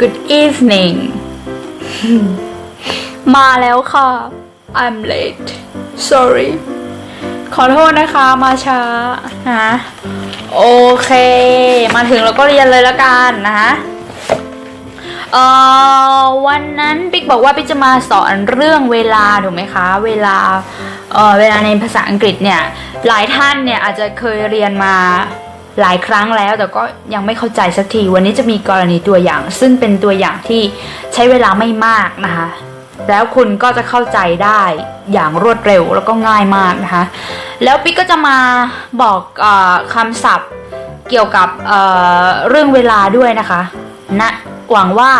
Good evening มาแล้วค่ะ I'm late sorry ขอโทษนะคะมาช้านะโอเค มาถึงแล้วก็เรียนเลยละกันนะคะเอ่อวันนั้นปิ๊กบอกว่าปิ๊กจะมาสอนเรื่องเวลาถูกไหมคะ เวลาเอ่อเวลาในภาษาอังกฤษเนี่ย หลายท่านเนี่ยอาจจะเคยเรียนมา หลายครั้งแล้ว แต่ก็ยังไม่เข้าใจสักที วันนี้จะมีกรณีตัวอย่าง ซึ่งเป็นตัวอย่างที่ใช้เวลาไม่มากนะคะ แล้วคุณก็จะเข้าใจได้อย่างรวดเร็วแล้วก็ง่ายมากนะคะ แล้วปิ๊กก็จะมาบอกอคำศัพท์เกี่ยวกับเเรื่องเวลาด้วยนะคะนะหวังว่า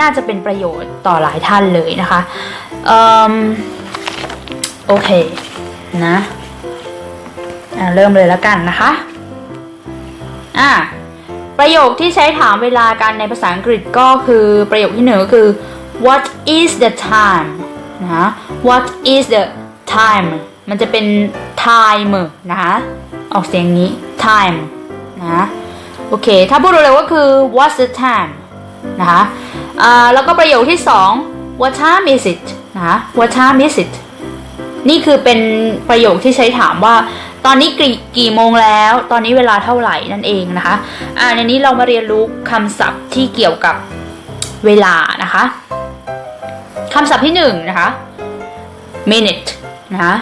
น่าจะเป็นประโยชน์ต่อหลายท่านเลยนะคะอโอเคนะอะเริ่มเลยแล้วกันนะคะ อะประโยคที่ใช้ถามเวลากันในภาษาอังกฤษก็คือประโยคที่หนึ่งก็คือ what is the time นะ what is the time มันจะเป็น time นะคะออกเสียงนี้ time นะโอเค ถ้าพูดเร็วๆก็คือ what's the time นะคะแล้วก็ประโยคที่สอง what time is it นะ what time is it นี่คือเป็นประโยคที่ใช้ถามว่า ตอนนี้กี่กี่โมงแล้ว ตอนนี้เวลาเท่าไหร่นั่นเองนะคะอ่าในนี้เรามาเรียนรู้คำศัพท์ที่เกี่ยวกับเวลานะคะคำศัพท์ที่หนึ่งนะคะ minute นะ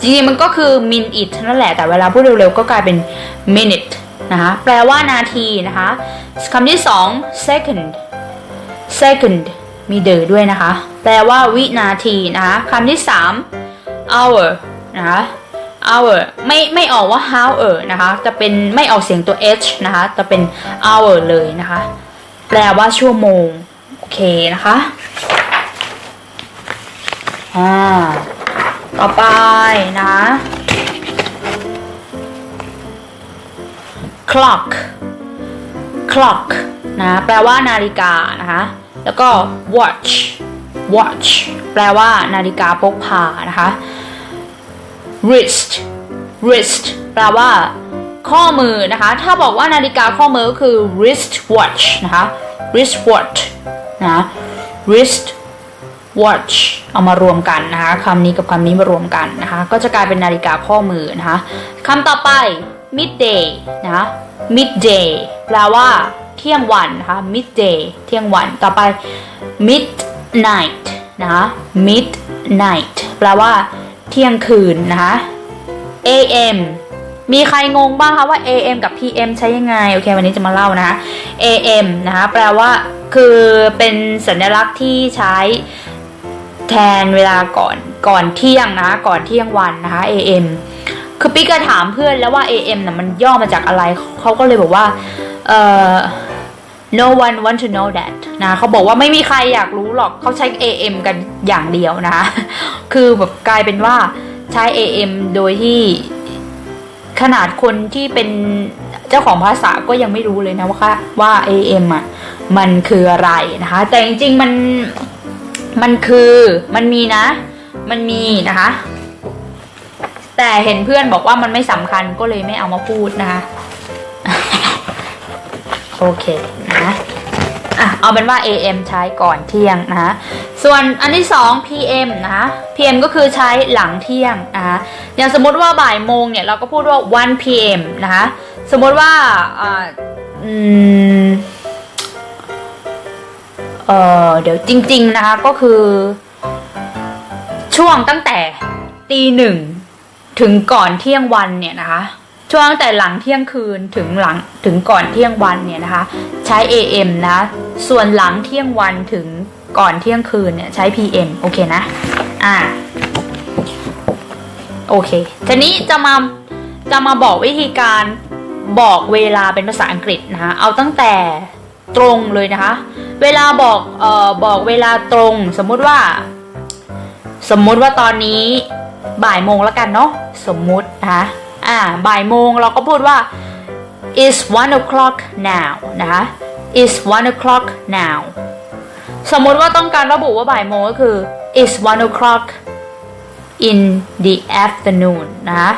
จริงๆมันก็คือ minute นั่นแหละแต่เวลาพูดเร็วๆก็กลายเป็น minute นะคะแปลว่านาทีนะคะคำที่สอง second second มีเดอด้วยนะคะ แปลว่าวินาทีนะคะคำที่สาม hour นะคะ hour ไม่ไม่ออกว่า hour นะคะจะเป็นไม่ออกเสียงตัว h นะคะจะเป็น hour เลยนะคะ แปลว่าชั่วโมง โอเคนะคะอ่าต่อไปนะ clock clock นะแปลว่านาฬิกานะคะ แล้วก็ watch watch แปลว่านาฬิกาพกพานะคะ wrist wrist แปลว่า ข้อมือนะคะ ถ้าบอกว่านาฬิกาข้อมือก็คือ wrist watch นะคะ wrist watch นะ wrist watch เอามารวมกันนะคะคำนี้กับคำนี้มารวมกันนะคะ ก็จะกลายเป็นนาฬิกาข้อมือนะคะคำต่อไป midday นะ midday แปลว่า เที่ยงวันนะคะ midday เที่ยงวัน ต่อไป midnight นะคะ midnight แปลว่า เที่ยงคืนนะคะ AM มีใครงงบ้างคะว่า AM กับ PM ใช้ยังไง โอเค วันนี้จะมาเล่านะคะ AM นะคะ แปลว่าคือเป็นสัญลักษณ์ที่ใช้แทนเวลาก่อนก่อนเที่ยงนะก่อนเที่ยงวันนะคะ AM คือปิ๊กก็ถามเพื่อนแล้วว่า AM น่ะมันย่อมาจากอะไรเขาก็เลยบอกว่า เอ่อ no one want to know that นะเขาบอกว่าไม่มีใครอยากรู้หรอกเขาใช้ AM กันอย่างเดียวนะ คือแบบกลายเป็นว่าใช้ AM โดยที่ขนาดคนที่เป็นเจ้าของภาษาก็ยังไม่รู้เลยนะว่าว่า AM อะมันคืออะไรนะคะ แต่จริงๆมันมันคือมันมีนะ มันมีนะคะ แต่เห็นเพื่อนบอกว่ามันไม่สำคัญก็เลยไม่เอามาพูดนะคะ โอเคนะอะเอาเป็นว่า AM ใช้ก่อนเที่ยงนะส่วนอันที่สอง PM นะ PM ก็คือใช้หลังเที่ยงนะอย่างสมมติว่าบ่ายโมงเนี่ยเราก็พูดว่า 1 PM นะคะสมมติว่าอ่าอืมเออเดี๋ยวจริง ๆ นะคะก็คือ ช่วงตั้งแต่ตีหนึ่งถึงก่อนเที่ยงวันเนี่ยนะคะ ช่วงแต่หลังเที่ยงคืนถึงหลังถึงก่อนเที่ยงวันเนี่ยนะคะ ใช้ AM นะ ส่วนหลังเที่ยงวันถึงก่อนเที่ยงคืนเนี่ยใช้ PM โอเคนะ อ่า โอเค ทีนี้จะมาจะมาบอกวิธีการบอกเวลาเป็นภาษาอังกฤษนะคะ เอาตั้งแต่ตรงเลยนะคะ เวลาบอกเอ่อบอกเวลาตรง สมมุติว่า สมมุติว่าตอนนี้บ่ายโมงแล้วกันเนาะ สมมุตินะคะ อ่าบ่ายโมงเราก็พูดว่า is one o'clock now นะคะ is one o'clock now สมมติว่าต้องการระบุว่าบ่ายโมงก็คือ is one o'clock in the afternoon นะ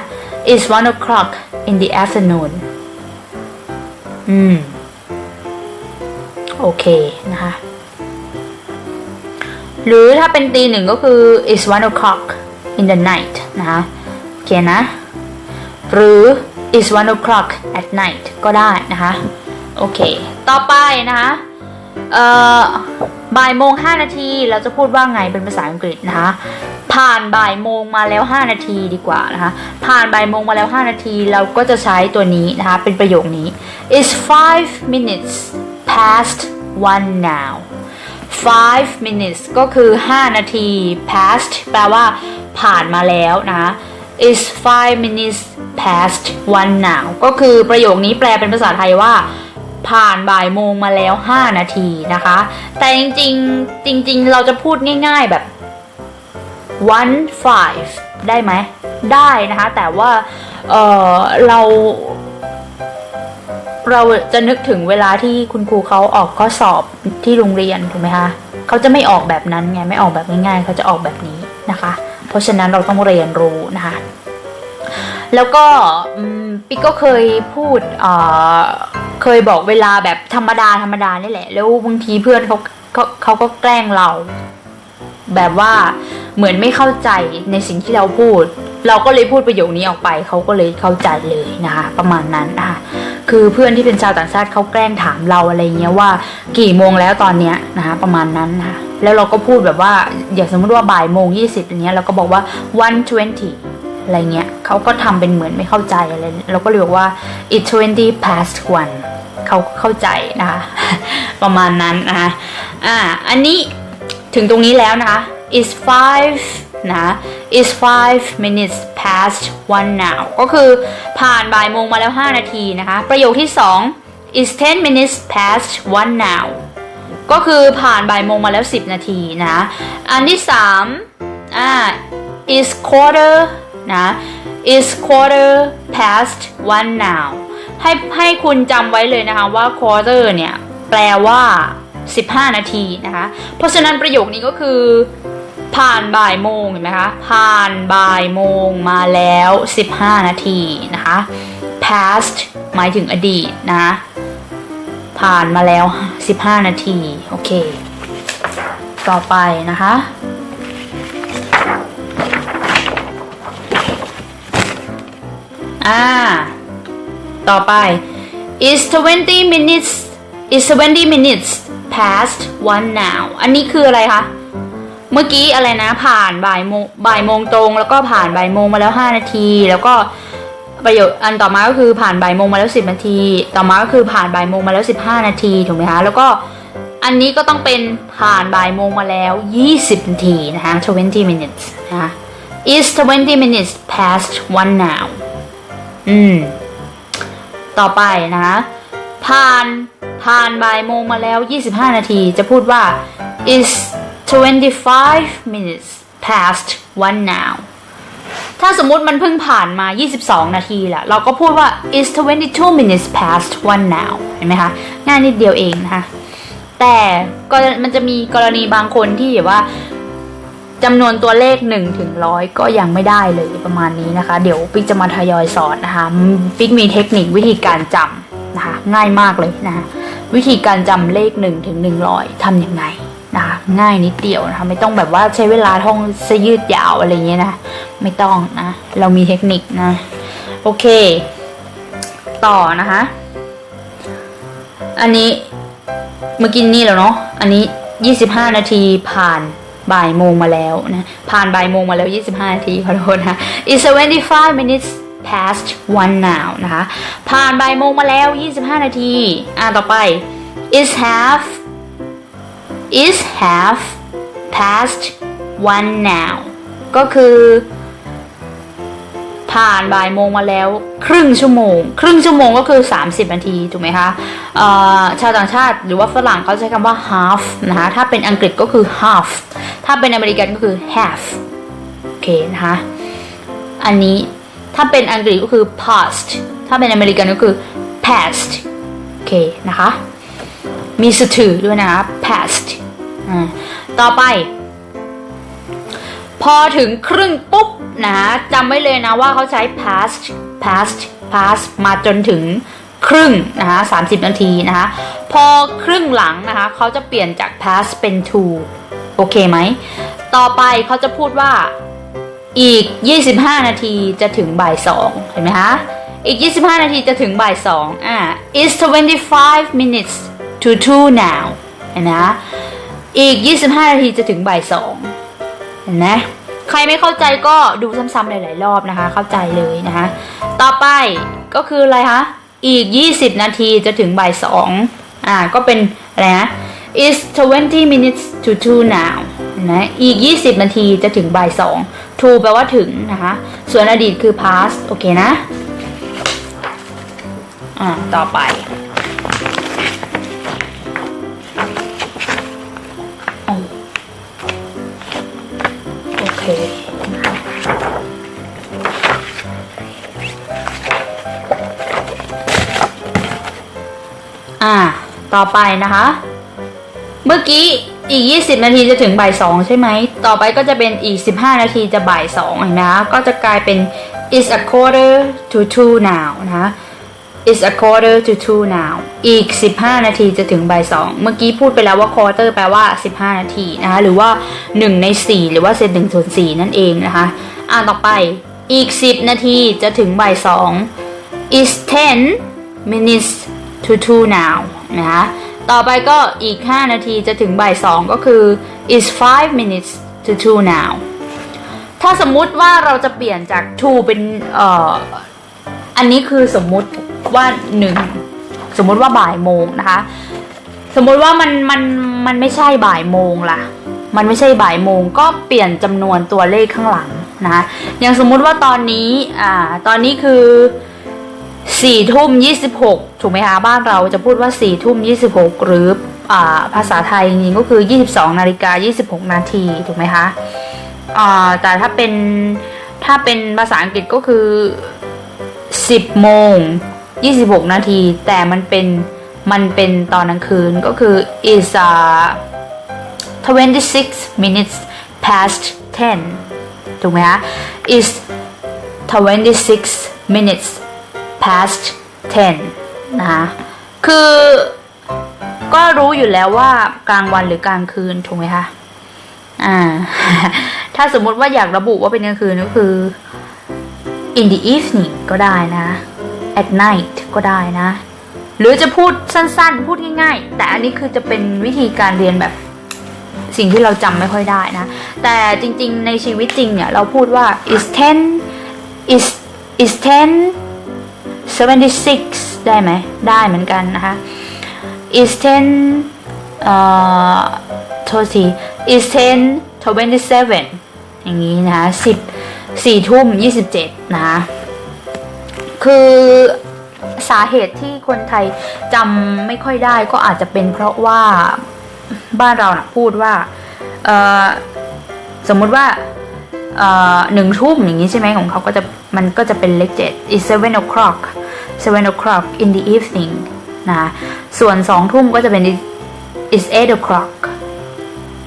is one o'clock in the afternoon อืมโโอเค นะคะ หรือถ้าเป็นตีหนึ่งก็คือ is one o'clock in the night นะคะ โอเคนะ หรือ is one o'clock at night ก็ได้นะคะ โอเค ต่อไปนะคะเอ่อบ่ายโมงห้านาทีเราจะพูดว่าไงเป็นภาษาอังกฤษนะคะ ผ่านบ่ายโมงมาแล้ว 5 นาทีดีกว่านะคะ ผ่านบ่ายโมงมาแล้ว 5 นาทีเราก็จะใช้ตัวนี้นะคะ เป็นประโยคนี้ is five minutes past one now five minutes ก็คือ 5 นาที past แปลว่าผ่านมาแล้วนะคะ is five minutes past one now ก็คือประโยคนี้แปลเป็นภาษาไทยว่า ผ่านบ่ายโมงมาแล้ว 5 นาทีนะคะ แต่จริงๆ จริง ๆ เราจะพูดง่าย ๆแบบ one five ได้ไหม ได้นะคะ แต่ว่าเออเรา เราจะนึกถึงเวลาที่คุณครูเขาออกข้อสอบที่โรงเรียนถูกไหมคะเขาจะไม่ออกแบบนั้นไง ไม่ออกแบบง่ายๆ เขาจะออกแบบนี้นะคะ ราะฉะนั้นเราต้องเรียนรู้นะคะ แล้วก็ปิ๊กก็เคยพูดเเคยบอกเวลาแบบธรรมดาธรรมดานี่แหละ แล้วบางทีเพื่อนเขาเขาเขาก็แกล้งเรา แบบว่าเหมือนไม่เข้าใจในสิ่งที่เราพูด เราก็เลยพูดประโยคนี้ออกไป เขาก็เลยเข้าใจเลยนะคะ ประมาณนั้นนะคะคือเพื่อนที่เป็นชาวต่างชาติเขาแกล้งถามเราอะไรเงี้ยว่า กี่โมงแล้วตอนเนี้ยนะคะประมาณนั้นนะคะ แล้วเราก็พูดแบบว่าอย่างสมมติว่าบ่ายโมงยี่สิบอย่างเงี้ยเราก็บอกว่า one twenty อะไรเงี้ยเขาก็ทำเป็นเหมือนไม่เข้าใจอะไรเราก็เลยบอกว่า it twenty past one เขาเข้าใจนะคะ ประมาณนั้นนะคะอ่าอันนี้ถึงตรงนี้แล้วนะคะ is five นะ is five minutes past one now ก็คือผ่านบ่ายโมงมาแล้ว 5 นาทีนะคะ ประโยคที่ 2 is ten minutes past one now ก็คือผ่านบ่ายโมงมาแล้ว 10 นาทีนะ อันที่3อ่า is quarter นะ is quarter past one now ให้ให้คุณจำไว้เลยนะคะว่า quarter เนี่ย แปลว่า 15 นาทีนะคะ เพราะฉะนั้นประโยคนี้ก็คือ ผ่านบ่ายโมงเห็นไหมคะ ผ่านบ่ายโมงมาแล้ว 15 นาทีนะคะ past หมายถึงอดีตนะคะ ผ่านมาแล้ว 15 นาที โอเค ต่อไปนะคะ อ่า ต่อไป is 20 minutes is 20 minutes past one now อันนี้คืออะไรคะ เมื่อกี้อะไรนะผ่านบ่ายโมงบ่ายโมงตรง แล้วก็ผ่านบ่ายโมงมาแล้ว 5 นาที แล้วก็ ประโยชน์อันต่อมาก็คือผ่านบ่ายโมงมาแล้ว 10 นาที ต่อมาก็คือผ่านบ่ายโมงมาแล้ว 15 นาทีถูกไหมคะแล้วก็อันนี้ก็ต้องเป็นผ่านบ่ายโมงมาแล้ว 20 นาทีนะคะ20 minutes นะคะ is 20 minutes past one now อืม ต่อไปนะคะ ผ่านผ่านบ่ายโมงมาแล้ว 25 นาที จะพูดว่า is 25 minutes past one now ถ้าสมมุติมันเพิ่งผ่านมา 22 นาทีแหละเราก็พูดว่า is 22 minutes past one now เห็นไหมคะ ง่ายนิดเดียวเองนะคะ แต่ก็มันจะมีกรณีบางคนที่แบบว่าจำนวนตัวเลข1ถึงร้อยก็ยังไม่ได้เลยประมาณนี้นะคะ เดี๋ยวปิ๊กจะมาทยอยสอนนะคะปิ๊กมีเทคนิควิธีการจำนะคะ ง่ายมากเลยนะคะ วิธีการจำเลข1ถึง100ทำยังไง นะง่ายนิดเดียวนะคะไม่ต้องแบบว่าใช้เวลาท่องซะยืดยาวอะไรเงี้ยนะไม่ต้องนะเรามีเทคนิคนะโอเค ต่อนะคะ อันนี้เมื่อกี้นี่แล้วเนาะอันนี้25นาทีผ่านบ่ายโมงมาแล้วนะผ่านบ่ายโมงมาแล้ว 25 นาทีขอโทษนะคะ is 75 minutes past one now นะคะ ผ่านบ่ายโมงมาแล้ว 25 นาที อ่าต่อไป is half is half past one now ก็คือ ผ่านบ่ายโมงมาแล้ว ครึ่งชั่วโมง ครึ่งชั่วโมงก็คือ 30 นาที ถูกไหมคะชาวต่างชาติหรือว่าฝรั่งเขาใช้คำว่า half นะคะ ถ้าเป็นอังกฤษก็คือ half ถ้าเป็นอเมริกันก็คือ half โอเคนะคะ อันนี้ถ้าเป็นอังกฤษก็คือ past ถ้าเป็นอเมริกันก็คือ past โอเคนะคะ มีสถือด้วยนะคะ past ต่อไป พอถึงครึ่งปุ๊บนะจำไว้เลยนะว่าเขาใช้ past past past มาจนถึงครึ่งนะคะ30นาทีนะคะพอครึ่งหลังนะคะเขาจะเปลี่ยนจาก past เป็น to โอเคไหม ต่อไปเขาจะพูดว่าอีก 25 นาทีจะถึงบ่ายสองเห็นไหมคะ อีก 25 นาทีจะถึงบ่ายสองอ่า it's 25 minutes to two now เห็นไหมคะ อีก 25 นาทีจะถึงบ่ายสองเห็นไหมใครไม่เข้าใจก็ดูซ้ำๆหลาย ๆ รอบนะคะ เข้าใจเลยนะคะ ต่อไปก็คืออะไรคะ อีก 20 นาทีจะถึงบ่ายสองอ่า ก็เป็นอะไรนะ is 20 minutes to two now นะอีก 20 นาทีจะถึงบ่ายสอง to แปลว่าถึงนะคะ ส่วนอดีตคือ past โอเคนะ อ่า ต่อไป เคนะคะอ่า ต่อไปนะคะ เมื่อกี้อีก 20 นาทีจะถึงบ่ายสองใช่ไหม ต่อไปก็จะเป็นอีก 15 นาทีจะบ่ายสองเห็นไหมคะก็จะกลายเป็น is a quarter to two now นะคะ is a quarter to two now อีก 15 นาทีจะถึงบ่ายสองเมื่อกี้พูดไปแล้วว่า quarter แปลว่า 15 นาทีนะคะ หรือว่า 1 ใน 4 หรือว่าเศษ1ส่วน4นั่นเองนะคะ อ่าต่อไป อีก 10 นาทีจะถึงบ่ายสอง is 10 minutes to two now นะคะ ต่อไปก็อีก 5 นาทีจะถึงบ่ายสองก็คือ is 5 minutes to two now ถ้าสมมุติว่าเราจะเปลี่ยนจาก to เป็นเอ่ออันนี้คือสมมุติ ว่าหนึ่งสมมุติว่าบ่ายโมงนะคะ สมมุติว่ามันมันมันไม่ใช่บ่ายโมงล่ะ มันไม่ใช่บ่ายโมงก็เปลี่ยนจำนวนตัวเลขข้างหลังนะคะอย่างสมมุติว่าตอนนี้อ่าตอนนี้คือสี่ทุ่มยี่สิบหกถูกไหมคะบ้านเราจะพูดว่าสี่ทุ่มยี่สิบหกหรืออ่าภาษาไทยจริงๆก็คือยี่สิบสองนาฬิกายี่สิบหกนาทีถูกไหมคะอ่าแต่ถ้าเป็นถ้าเป็นภาษาอังกฤษก็คือ10โมง 26 นาที แต่มันเป็นมันเป็นตอนกลางคืนก็คือ is uh, 26 minutes past 10 ถูกไหมคะ is 26 minutes past 10 นะคะคือก็รู้อยู่แล้วว่ากลางวันหรือกลางคืน ถูกไหมคะ อ่า ถ้าสมมติว่าอยากระบุว่าเป็นกลางคืนก็คือ in the evening ก็ได้นะ at night ก็ได้นะ หรือจะพูดสั้นๆ พูดง่ายๆ แต่อันนี้คือจะเป็นวิธีการเรียนแบบสิ่งที่เราจำไม่ค่อยได้นะ แต่จริงๆ ในชีวิตจริงเนี่ย เราพูดว่า is 10 is is 10 76ได้ไหม ได้เหมือนกันนะคะ is 10เอ่อโทษที is 10 27อย่างนี้นะคะ10สี่ทุ่มยี่สิบเจ็ดนะคะ คือสาเหตุที่คนไทยจำไม่ค่อยได้ก็อาจจะเป็นเพราะว่าบ้านเรานะพูดว่าสมมุติว่าหนึ่งทุ่มอย่างนี้ใช่ไหมของเขาก็จะมันก็จะเป็นเลขเจ็ด is seven o'clock seven o'clock in the evening นะส่วนสองทุ่มก็จะเป็น is eight o'clock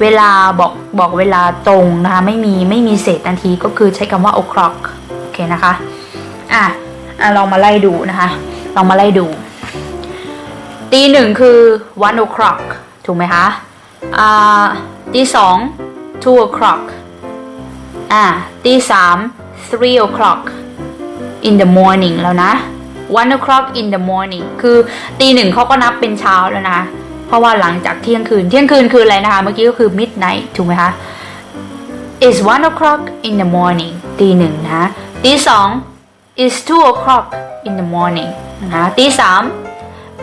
เวลาบอกบอกเวลาตรงนะคะไม่มีไม่มีเศษนาทีก็คือใช้คำว่า o'clock โอเคนะคะ อะ อะลองมาไล่ดูนะคะ ลองมาไล่ดู ตีหนึ่งคือ one o'clock ถูกไหมคะอ่าตีสอง two o'clock อ่าตีสาม three o'clock in the morning แล้วนะ one o'clock in the morning คือตีหนึ่งเขาก็นับเป็นเช้าแล้วนะ เพราะว่าหลังจากเที่ยงคืน เที่ยงคืนคืออะไรนะคะ เมื่อกี้ก็คือ midnight ถูกไหมคะ is one o'clock in the morning ตีหนึ่งนะตีสอง is two o'clock in the morning นะตีสาม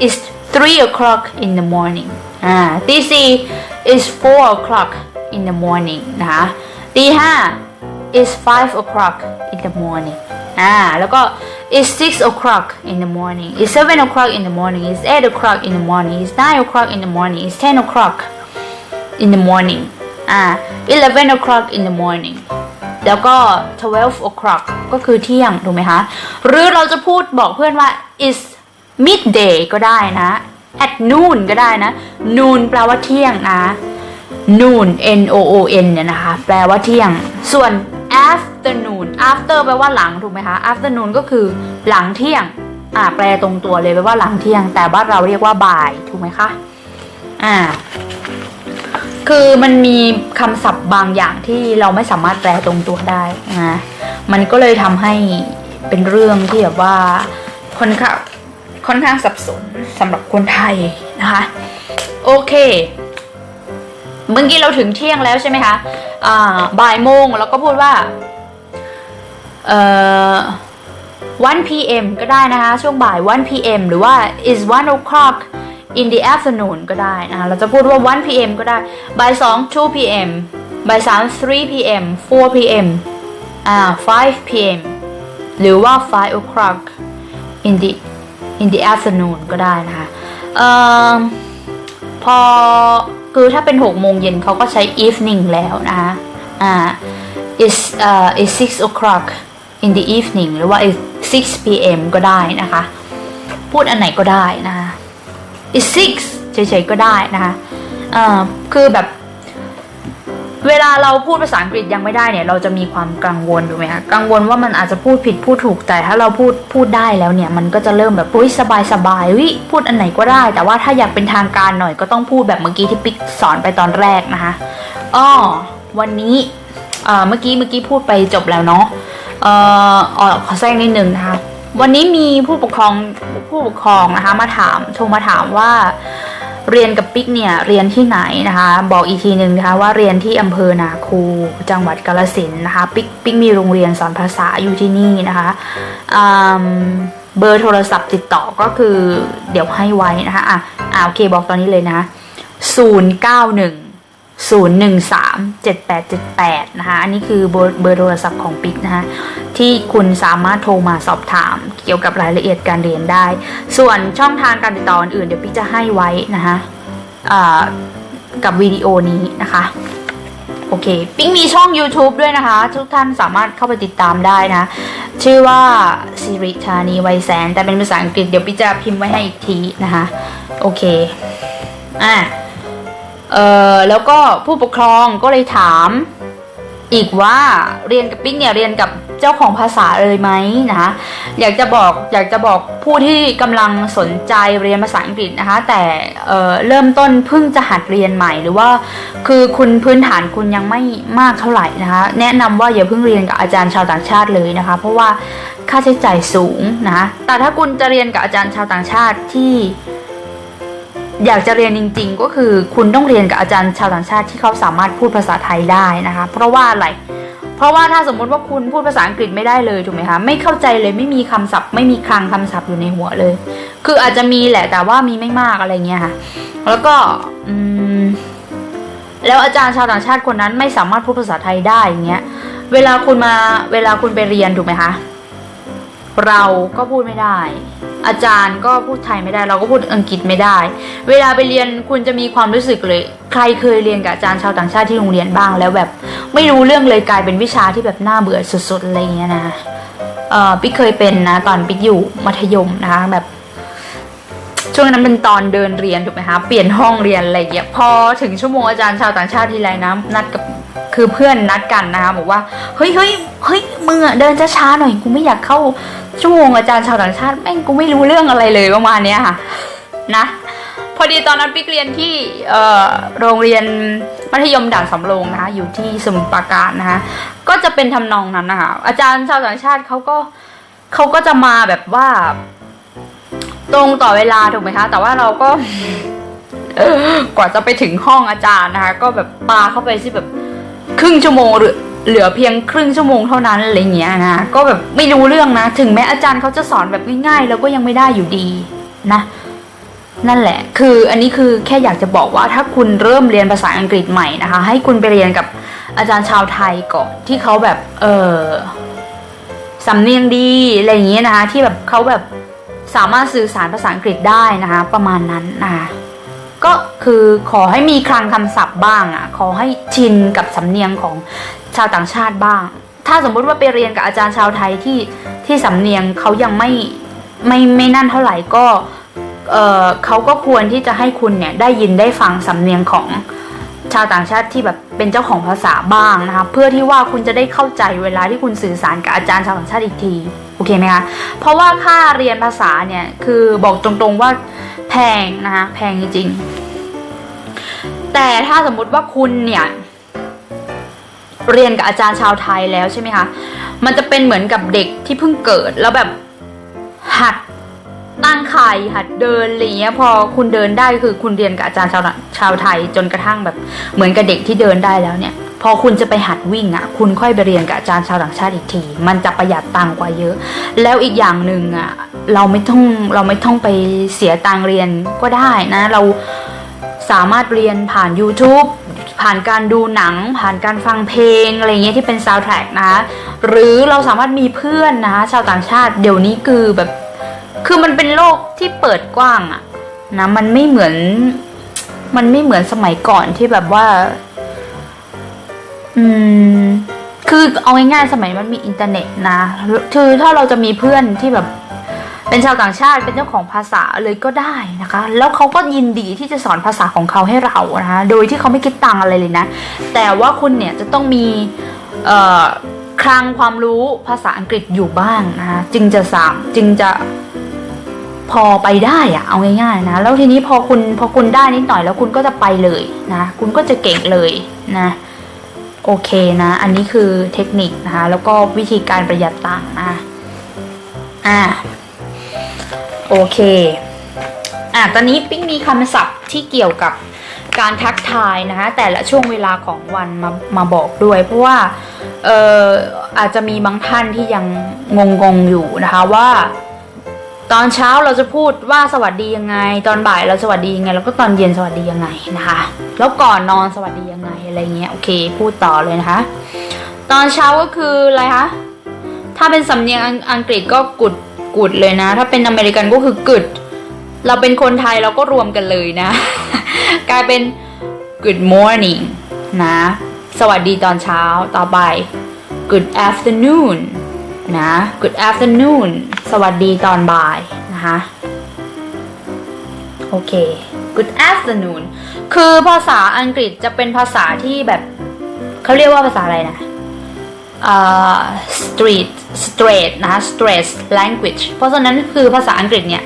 is three o'clock in the morning อ่าตีสี่ is four o'clock in the morning นะคะตีห้า is five o'clock in the morning อ่าแล้วก็ is six o'clock in the morning is seven o'clock in the morning is eight o'clock in the morning is nine o'clock in the morning is ten o'clock in the morning อ่า11 o'clock in the morning แล้วก็ 12 o'clock ก็คือเที่ยง ถูกไหมคะ หรือเราจะพูดบอกเพื่อนว่า is midday ก็ได้นะ at noon ก็ได้นะ noon แปลว่าเที่ยงนะ noon n o o n เนี่ยนะคะ แปลว่าเที่ยง ส่วน afternoon after แปลว่าหลัง ถูกไหมคะ afternoon ก็คือหลังเที่ยง อ่า แปลตรงตัวเลยแปลว่าหลังเที่ยง แต่บ้านเราเรียกว่าบ่าย ถูกไหมคะ อ่า คือมันมีคำศัพท์บางอย่างที่เราไม่สามารถแปลตรงตัวได้นะมันก็เลยทำให้เป็นเรื่องที่แบบว่าค่อนข้างค่อนข้างสับสนสำหรับคนไทยนะคะ โอเคเมื่อกี้เราถึงเที่ยงแล้วใช่ไหมคะอ่าบ่ายโมงแล้วก็พูดว่าเอ่อ1 p.m. ก็ได้นะคะ ช่วงบ่าย 1 p.m. หรือว่า is 1 o'clock in the afternoon ก็ได้นะคะเราจะพูดว่า 1 p.m. ก็ได้บ่าย2 2 p.m. บ่าย3 3 p.m. 4 p.m. อ่า5 p.m. หรือว่า 5 o'clock in the in the afternoon ก็ได้นะคะเอ่อพอคือถ้าเป็น 6 โมงเย็นเขาก็ใช้ evening แล้วนะคะอ่า is uh is 6 o'clock in the evening หรือว่า is 6 p.m. ก็ได้นะคะ พูดอันไหนก็ได้นะคะ is 6เฉยๆก็ได้นะคะเอ่อคือแบบ เวลาเราพูดภาษาอังกฤษยังไม่ได้เนี่ย เราจะมีความกังวลถูกไหมคะกังวลว่ามันอาจจะพูดผิดพูดถูกแต่ถ้าเราพูดพูดได้แล้วเนี่ย มันก็จะเริ่มแบบอุ้ยสบายสบายวิพูดอันไหนก็ได้ แต่ว่าถ้าอยากเป็นทางการหน่อยก็ต้องพูดแบบเมื่อกี้ที่ปิ๊กสอนไปตอนแรกนะคะอ้อวันนี้เอ่อเมื่อกี้เมื่อกี้พูดไปจบแล้วเนาะเอ่ออ๋อขอแทรกนิดนึงนะคะ วันนี้มีผู้ปกครองผู้ปกครองนะคะ มาถามโทรมาถามว่าเรียนกับปิ๊กเนี่ยเรียนที่ไหนนะคะ บอกอีกทีหนึ่งนะคะว่าเรียนที่อำเภอนาคูจังหวัดกาฬสินนะคะปิ๊กปิ๊กมีโรงเรียนสอนภาษาอยู่ที่นี่นะคะเบอร์โทรศัพท์ติดต่อก็คือเดี๋ยวให้ไว้นะคะอะอ่าโอเคบอกตอนนี้เลยนะ091 013 7878 นะคะ อันนี้คือเบอร์เบอร์โทรศัพท์ของปิ๊กนะคะ ที่คุณสามารถโทรมาสอบถาม เกี่ยวกับรายละเอียดการเรียนได้ ส่วนช่องทางการติดต่ออื่น เดี๋ยวปิ๊กจะให้ไว้นะคะกับวิดีโอนี้นะคะ โอเค ปิ๊งมีช่อง YouTube ด้วยนะคะ ทุกท่านสามารถเข้าไปติดตามได้นะ ชื่อว่าสิริธานีไวแสน แต่เป็นภาษาอังกฤษเดี๋ยวปิ๊กจะพิมพ์ไว้ให้อีกทีนะคะ โอเค อะ เอ่อแล้วก็ผู้ปกครองก็เลยถาม อีกว่าเรียนกับปิ๊กเนี่ยเรียนกับเจ้าของภาษาเลยไหมนะคะอยากจะบอกอยากจะบอกผู้ที่กำลังสนใจเรียนภาษาอังกฤษนะคะ แต่เอ่อเริ่มต้นเพิ่งจะหัดเรียนใหม่หรือว่า คือคุณพื้นฐานคุณยังไม่มากเท่าไหร่นะคะ แนะนำว่าอย่าเพิ่งเรียนกับอาจารย์ชาวต่างชาติเลยนะคะ เพราะว่าค่าใช้จ่ายสูงนะะแต่ถ้าคุณจะเรียนกับอาจารย์ชาวต่างชาติที่ อยากจะเรียนจริง ๆ ก็คือคุณต้องเรียนกับอาจารย์ชาวต่างชาติที่เขาสามารถพูดภาษาไทยได้นะคะ เพราะว่าอะไรเพราะว่าถ้าสมมติว่าคุณพูดภาษาอังกฤษไม่ได้เลยถูกไหมคะไม่เข้าใจเลยไม่มีคำศัพท์ ไม่มีคลังคำศัพท์อยู่ในหัวเลย คืออาจจะมีแหละแต่ว่ามีไม่มากอะไรเงี้ยค่ะ แล้วก็อืมแล้วอาจารย์ชาวต่างชาติคนนั้นไม่สามารถพูดภาษาไทยได้อย่างเงี้ย เวลาคุณมาเวลาคุณไปเรียนถูกไหมคะ เราก็พูดไม่ได้ อาจารย์ก็พูดไทยไม่ได้ เราก็พูดอังกฤษไม่ได้ เวลาไปเรียนคุณจะมีความรู้สึกเลย ใครเคยเรียนกับอาจารย์ชาวต่างชาติที่โรงเรียนบ้างแล้วแบบ ไม่รู้เรื่องเลยกลายเป็นวิชาที่แบบน่าเบื่อสุดๆอะไรเงี้ยนะเออปิ๊กเคยเป็นนะตอนปิ๊กอยู่มัธยมนะคะแบบช่วงนั้นเป็นตอนเดินเรียนถูกไหมคะเปลี่ยนห้องเรียนอะไรเงี้ยพอถึงชั่วโมงอาจารย์ชาวต่างชาติทีไรนะนัดกับ คือเพื่อนนัดกันนะคะบอกว่าเฮ้ยเฮ้ยเฮ้ยมึงอะเดินช้าๆหน่อยกูไม่อยากเข้าชั่วโมงอาจารย์ชาวต่างชาติแม่งกูไม่รู้เรื่องอะไรเลยประมาณเนี้ยค่ะนะพอดีตอนนั้นปิ๊กเรียนที่เอ่อโรงเรียนมัธยมด่านสำโรงนะคะอยู่ที่สมุทรปราการนะคะก็จะเป็นทำนองนั้นนะคะอาจารย์ชาวต่างชาติเขาก็เขาก็จะมาแบบว่า ตรงต่อเวลาถูกไหมคะ แต่ว่าเราก็กว่าจะไปถึงห้องอาจารย์นะคะ ก็แบบปาเข้าไปที่แบบ ครึ่งชั่วโมงหรือเหลือเพียงครึ่งชั่วโมงเท่านั้นอะไรเงี้ยนะ ก็แบบไม่รู้เรื่องนะ ถึงแม้อาจารย์เขาจะสอนแบบง่ายๆเราก็ยังไม่ได้อยู่ดีนะ นั่นแหละ คืออันนี้คือแค่อยากจะบอกว่าถ้าคุณเริ่มเรียนภาษาอังกฤษใหม่นะคะ ให้คุณไปเรียนกับอาจารย์ชาวไทยก่อนที่เขาแบบ เออสำเนียงดีอะไรอย่างเงี้ยนะคะ ที่แบบเขาแบบสามารถสื่อสารภาษาอังกฤษได้นะคะ ประมาณนั้นนะคะ ก็คือขอให้มีคลังคำศัพท์บ้างอะ ขอให้ชินกับสำเนียงของชาวต่างชาติบ้าง ถ้าสมมติว่าไปเรียนกับอาจารย์ชาวไทยที่ที่สำเนียงเขายังไม่ไม่ไม่นั่นเท่าไหร่ก็เออเขาก็ควรที่จะให้คุณเนี่ยได้ยินได้ฟังสำเนียงของชาวต่างชาติที่แบบเป็นเจ้าของภาษาบ้างนะคะเพื่อที่ว่าคุณจะได้เข้าใจเวลาที่คุณสื่อสารกับอาจารย์ชาวต่างชาติอีกทีโอเคไหมคะเพราะว่าค่าเรียนภาษาเนี่ยคือบอกตรงๆว่า แพงนะคะแพงจริงๆแต่ถ้าสมมุติว่าคุณเนี่ย เรียนกับอาจารย์ชาวไทยแล้วใช่ไหมคะมันจะเป็นเหมือนกับเด็กที่เพิ่งเกิดแล้วแบบหัดตั้งไข่หัดเดินอะไรเงี้ยพอคุณเดินได้คือคุณเรียนกับอาจารย์ชาวชาวไทยจนกระทั่งแบบ เหมือนกับเด็กที่เดินได้แล้วเนี่ย พอคุณจะไปหัดวิ่งอะ่ะ คุณค่อยไปเรียนกับอาจารย์ชาวต่างชาติอีกที มันจะประหยัดตังกว่าเยอะ แล้วอีกอย่างหนึ่งอะ่ะ เราไม่ต้องเราไม่ต้องไปเสียตังเรียนก็ได้นะ เราสามารถเรียนผ่าน YouTube ผ่านการดูหนัง ผ่านการฟังเพลงอะไรเงี้ยที่เป็นซาวด์แทร็กนะคะหรือเราสามารถมีเพื่อนนะคะชาวต่างชาติเดี๋ยวนี้คือแบบ คือมันเป็นโลกที่เปิดกว้างอะนะมันไม่เหมือนมันไม่เหมือนสมัยก่อนที่แบบว่า อืม คือเอาง่ายๆสมัยมันมีอินเทอร์เน็ตนะ คือถ้าเราจะมีเพื่อนที่แบบ เป็นชาวต่างชาติเป็นเจ้าของภาษาเลยก็ได้นะคะ แล้วเขาก็ยินดีที่จะสอนภาษาของเขาให้เรานะคะโดยที่เขาไม่คิดตังอะไรเลยนะ แต่ว่าคุณเนี่ยจะต้องมีคลังความรู้ภาษาอังกฤษอยู่บ้างนะคะจึงจะสามจึงจะพอไปได้อะเอาง่ายๆนะแล้วทีนี้พอคุณพอคุณได้นิดหน่อยแล้วคุณก็จะไปเลยนะ คุณก็จะเก่งเลยนะโอเคนะ อันนี้คือเทคนิคนะคะแล้วก็วิธีการประหยัดตังค์นะอ่า โอเคอะตอนนี้ปิ๊งมีคำศัพท์ที่เกี่ยวกับการทักทายนะคะแต่ละช่วงเวลาของวันมามาบอกด้วย เพราะว่าเอ่ออาจจะมีบางท่านที่ยังงงๆอยู่นะคะว่า ตอนเช้าเราจะพูดว่าสวัสดียังไง ตอนบ่ายเราสวัสดียังไง แล้วก็ตอนเย็นสวัสดียังไงนะคะ แล้วก่อนนอนสวัสดียังไงอะไรเงี้ยโอเค พูดต่อเลยนะคะ ตอนเช้าก็คืออะไรคะถ้าเป็นสำเนียงอังอังกฤษก็กุด กุดเลยนะ ถ้าเป็นอเมริกันก็คือกึด เราเป็นคนไทยเราก็รวมกันเลยนะ กลายเป็น good morning นะ สวัสดีตอนเช้าต่อไป good afternoon นะ good afternoon สวัสดีตอนบ่ายนะคะโอเค good afternoon คือภาษาอังกฤษจะเป็นภาษาที่แบบ เขาเรียกว่าภาษาอะไรนะ street straight นะคะ straight language เพราะฉะนั้นคือภาษาอังกฤษเนี่ย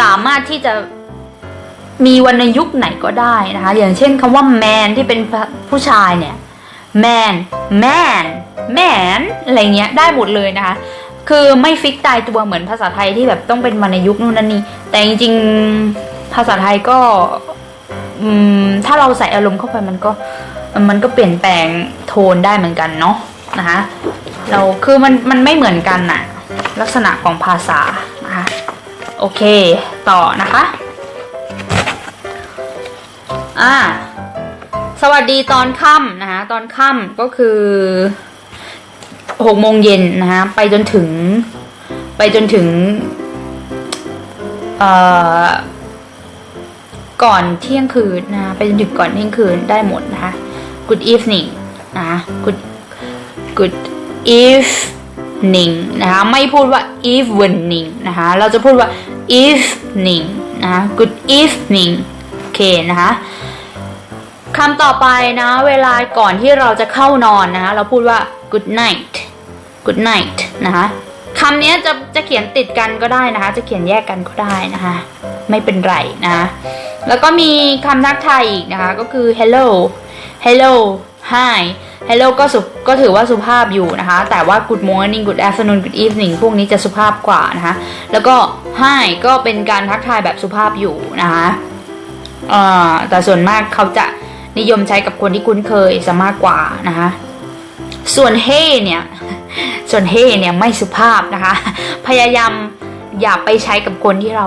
สามารถที่จะมีวรรณยุกต์ไหนก็ได้นะคะ อย่างเช่นคำว่า man ที่เป็นผู้ชายเนี่ย man man man อะไรเงี้ยได้หมดเลยนะคะ คือไม่ฟิกตายตัวเหมือนภาษาไทยที่แบบต้องเป็นวรรณยุกต์นู่นนั่นนี่ แต่จริงๆภาษาไทยก็ถ้าเราใส่อารมณ์เข้าไปมันก็มันก็เปลี่ยนแปลงโทนได้เหมือนกันเนาะ นะคะ เราคือมันมันไม่เหมือนกันน่ะ ลักษณะของภาษานะคะโอเคต่อนะคะอ่าสวัสดีตอนค่ำนะคะตอนค่ำก็คือหกโมงเย็นนะคะไปจนถึงไปจนถึงเอ่อก่อนเที่ยงคืนนะไปจนถึงก่อนเที่ยงคืนได้หมดนะคะ good evening นะคะ good good evening นะคะ ไม่พูดว่า evening นะคะ เราจะพูดว่า evening นะคะ good evening โอเคนะคะคำต่อไปนะ เวลาก่อนที่เราจะเข้านอนนะคะ เราพูดว่า good night good night นะคะคำนี้จะจะเขียนติดกันก็ได้นะคะ จะเขียนแยกกันก็ได้นะคะ ไม่เป็นไรนะคะแล้วก็มีคำทักทายอีกนะคะ ก็คือ hello hello hi hello ก็สุก็ถือว่าสุภาพอยู่นะคะ แต่ว่า good morning good afternoon good evening พวกนี้จะสุภาพกว่านะคะ แล้วก็ hi ก็เป็นการทักทายแบบสุภาพอยู่นะคะเอ่อแต่ส่วนมากเขาจะนิยมใช้กับคนที่คุ้นเคยซะมากกว่านะคะ ส่วน hey เนี่ย ส่วน hey เนี่ยไม่สุภาพนะคะ พยายามอย่าไปใช้กับคนที่เรา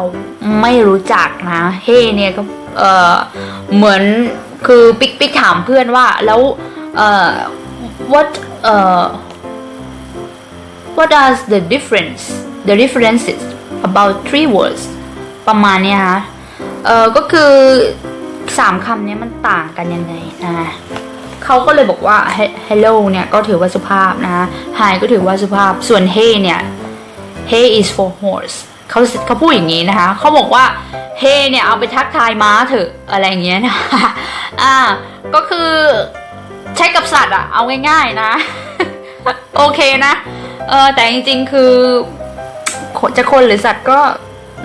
ไม่รู้จักนะ hey เนี่ยก็เออเหมือน คือปิ๊กปิ๊กถามเพื่อนว่าแล้วเอ่อ what เอ่อ what are the difference the differences about three words ประมาณนี้ฮะเออก็คือสามคำนี้มันต่างกันยังไงนะเขาก็เลยบอกว่า hello เนี่ยก็ถือว่าสุภาพนะ hi ก็ถือว่าสุภาพ ส่วน hey เนี่ย hey is for horse เขาเขาพูดอย่างนี้นะคะเขาบอกว่าเฮเนี่ยเอาไปทักทายม้าเถอะอะไรอย่างเงี้ยนะคะอ่าก็คือใช้กับสัตว์อะเอาง่ายๆนะ โอเคนะเออแต่จริงๆคือจะคนหรือสัตว์ก็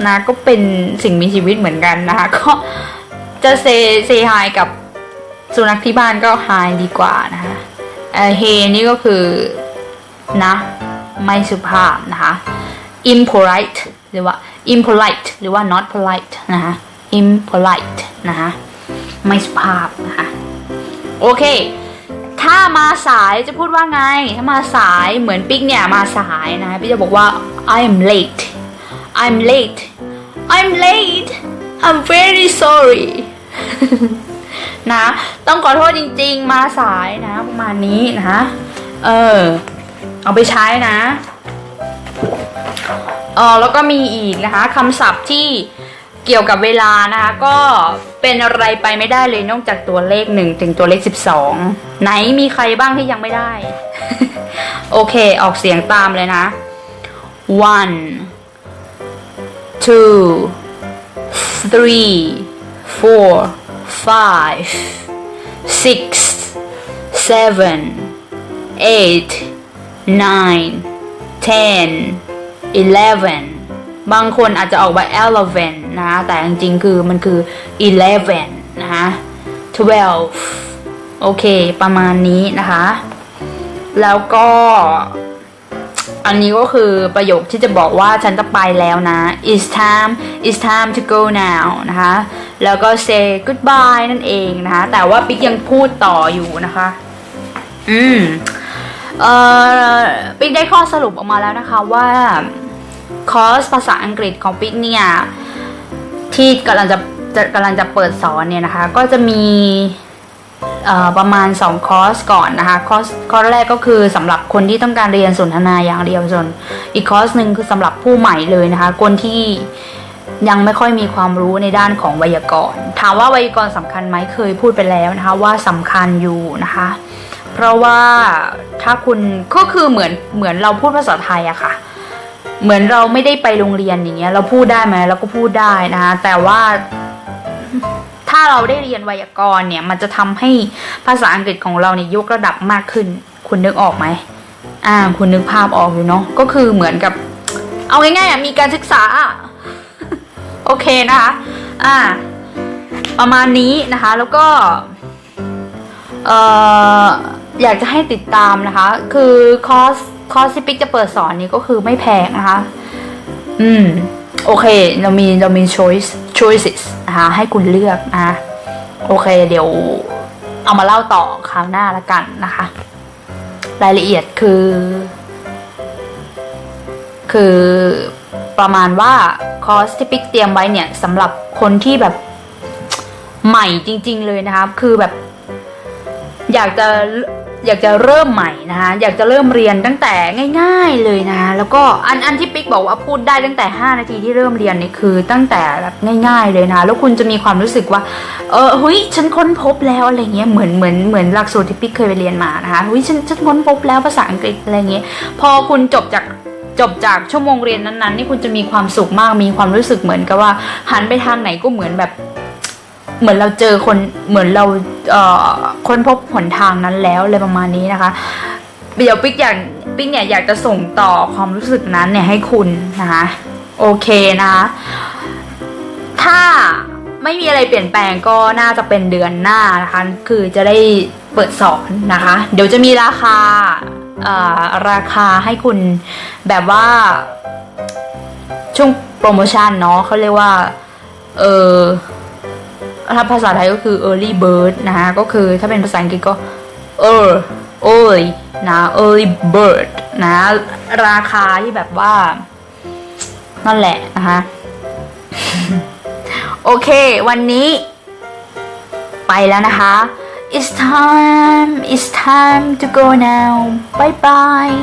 นะก็เป็นสิ่งมีชีวิตเหมือนกันนะคะ ก็จะเซเซฮายกับสุนัขที่บ้านก็ไฮดีกว่านะคะเออเฮนี่ก็คือนะ ไม่สุภาพนะคะ impolite หรือว่า impolite หรือว่า not polite นะคะ impolite นะคะไม่สุภาพนะคะโอเค ถ้ามาสายจะพูดว่าไง ถ้ามาสายเหมือนปิ๊กเนี่ยมาสายนะพี่จะบอกว่า I'm late I'm late I'm late I'm very sorry นะต้องขอโทษจริง ๆ มาสายนะประมาณนี้นะ เออ เอาไปใช้นะ เออแล้วก็มีอีกนะคะคำศัพท์ที่เกี่ยวกับเวลานะคะก็เป็นอะไรไปไม่ได้เลยนอกจากตัวเลขหนึ่งถึงตัวเลขสิบสองไหนมีใครบ้างที่ยังไม่ได้ โอเคออกเสียงตามเลยนะ one two three four five six seven eight nine ten eleven บางคนอาจจะออกมา eleven นะ แต่จริงๆ คือมันคือ eleven นะคะ twelve โอเค ประมาณนี้นะคะ แล้วก็ อันนี้ก็คือประโยคที่จะบอกว่าฉันจะไปแล้วนะ it's time it's time to go now นะคะ แล้วก็ say goodbye นั่นเองนะคะ แต่ว่าปิ๊กยังพูดต่ออยู่นะคะ อืม เอ่อปิ๊กได้ข้อสรุปออกมาแล้วนะคะว่าคอร์สภาษาอังกฤษของปิ๊กเนี่ยที่กำลังจะจะกำลังจะเปิดสอนเนี่ยนะคะ ก็จะมีประมาณ 2 คอร์สก่อนนะคะ คอร์สคอร์สแรกก็คือสำหรับคนที่ต้องการเรียนสนทนาอย่างเดียวส่วนอีกคอร์สหนึ่งคือสำหรับผู้ใหม่เลยนะคะ คนที่ยังไม่ค่อยมีความรู้ในด้านของไวยากรณ์ ถามว่าไวยากรณ์สำคัญไหมเคยพูดไปแล้วนะคะว่าสำคัญอยู่นะคะ ราะว่าถ้าคุณก็คือเหมือนเหมือนเราพูดภาษาไทยอะค่ะ เหมือนเราไม่ได้ไปโรงเรียนอย่างเงี้ย เราพูดได้ไหมเราก็พูดได้นะคะแต่ว่าถ้าเราได้เรียนไวยากรณ์เนี่ยมันจะทำให้ภาษาอังกฤษของเราเนี่ยยกระดับมากขึ้น คุณนึกออกไหมอ่า คุณนึกภาพออกอยู่เนาะก็คือเหมือนกับ เอาง่ายๆอะมีการศึกษาโอเคนะคะอ่า ประมาณนี้นะคะ แล้วก็ เอ่อ อยากจะให้ติดตามนะคะ คือคอร์สคอร์สที่ปิ๊กจะเปิดสอนนี้ก็คือไม่แพงนะคะ อืม โอเค เรามีเรามี choice choices นะคะให้คุณเลือกนะะโอเค เดี๋ยวเอามาเล่าต่อคราวหน้าละกันนะคะ รายละเอียดคือ คือประมาณว่าคอร์สที่ปิ๊กเตรียมไว้เนี่ยสำหรับคนที่แบบใหม่จริง ๆ เลยนะคะ คือแบบ อยากจะ อยากจะเริ่มใหม่นะคะอยากจะเริ่มเรียนตั้งแต่ง่าย ๆเลยนะแล้วก็อันอันที่ปิ๊กบอกว่าพูดได้ตั้งแต่ 5 นาทีที่เริ่มเรียนนี่คือตั้งแต่แบบง่าย ๆเลยนะแล้วคุณจะมีความรู้สึกว่าเออเฮ้ยฉันค้นพบแล้วอะไรเงี้ยเหมือนเหมือนเหมือนหลักสูตรที่ปิ๊กเคยไปเรียนมานะคะเฮ้ยฉันฉันค้นพบแล้วภาษาอังกฤษอะไรเงี้ยพอคุณจบจากจบจากชั่วโมงเรียนนั้นๆนี่คุณจะมีความสุขมากมีความรู้สึกเหมือนกับว่าหันไปทางไหนก็เหมือนแบบ เหมือนเราเจอคนเหมือนเราเอ่อค้นพบหนทางนั้นแล้วอะไรประมาณนี้นะคะเดี๋ยวปิ๊กอยากปิ๊กเนี่ยอยากจะส่งต่อความรู้สึกนั้นเนี่ยให้คุณนะคะโอเคนะคะถ้าไม่มีอะไรเปลี่ยนแปลงก็น่าจะเป็นเดือนหน้านะคะ คือจะได้เปิดสอนนะคะ เดี๋ยวจะมีราคาราคาให้คุณแบบว่าช่วงโปรโมชั่นเนาะเขาเรียกว่า เออ ถ้าภาษาไทยก็คือ early bird นะคะก็คือถ้าเป็นภาษาอังกฤษก็ early early นะ early bird นะ ราคาที่แบบว่า นั่นแหละนะคะโอเค วันนี้ ไปแล้วนะคะ it's time it's time to go now bye bye